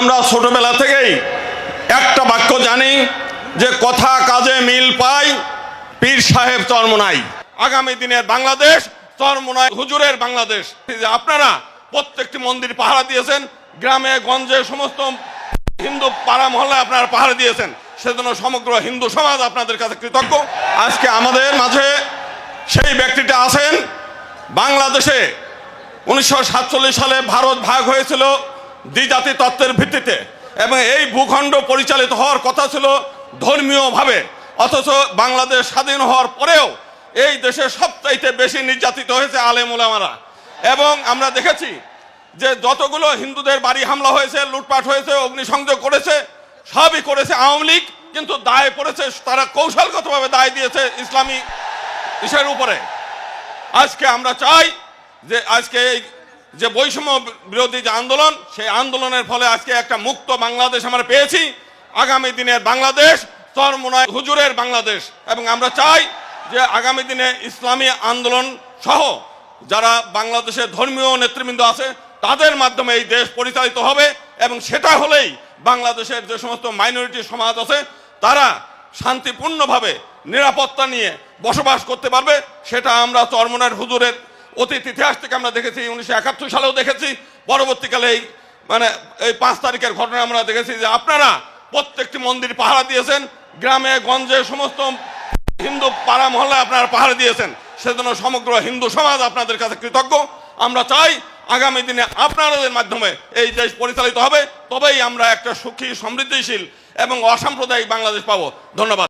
আমরা ছোটবেলা থেকেই একটা বাক্য জানি যে কথা কাজে মিল পাই পীর সাহেব চরমনাই আগামী দিনের বাংলাদেশ চরমনাই হুজুরের বাংলাদেশ। আপনারা প্রত্যেকটি মন্দির পাহারা দিয়েছেন, গ্রামে, গঞ্জে, সমস্ত হিন্দু পাড়া মহল্লায় আপনারা পাহারা দিয়েছেন। সেজন্য সমগ্র হিন্দু সমাজ আপনাদের কাছে কৃতজ্ঞ। আজকে আমাদের মাঝে সেই ব্যক্তিটা আছেন। বাংলাদেশে উনিশশো সাতচল্লিশ সালে ভারত ভাগ হয়েছিল। দ্বিজাতি তত্ত্বের ভিত্তিতে। এবং এই ভূখণ্ড পরিচালিত হওয়ার কথা ছিল ধর্মীয়ভাবে। অথচ বাংলাদেশ স্বাধীন হওয়ার পরেও এই দেশে সবচাইতে বেশি নির্যাতিত হয়েছে আলেম ওলামারা এবং আমরা দেখেছি যে যতগুলো হিন্দুদের বাড়ি হামলা হয়েছে, লুটপাট হয়েছে, অগ্নিসংযোগ করেছে, সবই করেছে আওয়ামী লীগ, কিন্তু দায় পড়েছে, তারা কৌশলগতভাবে দায় দিয়েছে ইসলামী ইসের উপরে। আজকে আমরা চাই যে আজকে এই যে বৈষম্য বিরোধী যে আন্দোলন, সেই আন্দোলনের ফলে আজকে একটা মুক্ত বাংলাদেশ আমরা পেয়েছি। আগামী দিনের বাংলাদেশ, চরমোনায় হুজুরের বাংলাদেশ। এবং আমরা চাই যে আগামী দিনে ইসলামী আন্দোলন সহ যারা বাংলাদেশের ধর্মীয় নেতৃবৃন্দ আছে, তাদের মাধ্যমে এই দেশ পরিচালিত হবে। এবং সেটা হলেই বাংলাদেশের যে সমস্ত মাইনরিটি সমাজ আছে, তারা শান্তিপূর্ণভাবে নিরাপত্তা নিয়ে বসবাস করতে পারবে। সেটা আমরা চরমনার হুজুরের অতীত ইতিহাস থেকে আমরা দেখেছি, উনিশশো একাত্তর সালেও দেখেছি। পরবর্তীকালে এই মানে এই পাঁচ তারিখের ঘটনা আমরা দেখেছি যে আপনারা প্রত্যেকটি মন্দির পাহারা দিয়েছেন, গ্রামে, গঞ্জে, সমস্ত হিন্দু পাড়া মহল্লায় আপনারা পাহারা দিয়েছেন। সেজন্য সমগ্র হিন্দু সমাজ আপনাদের কাছে কৃতজ্ঞ। আমরা চাই আগামী দিনে আপনাদের মাধ্যমে এই দেশ পরিচালিত হবে। তবেই আমরা একটা সুখী, সমৃদ্ধিশীল এবং অসাম্প্রদায়িক বাংলাদেশ পাবো। ধন্যবাদ।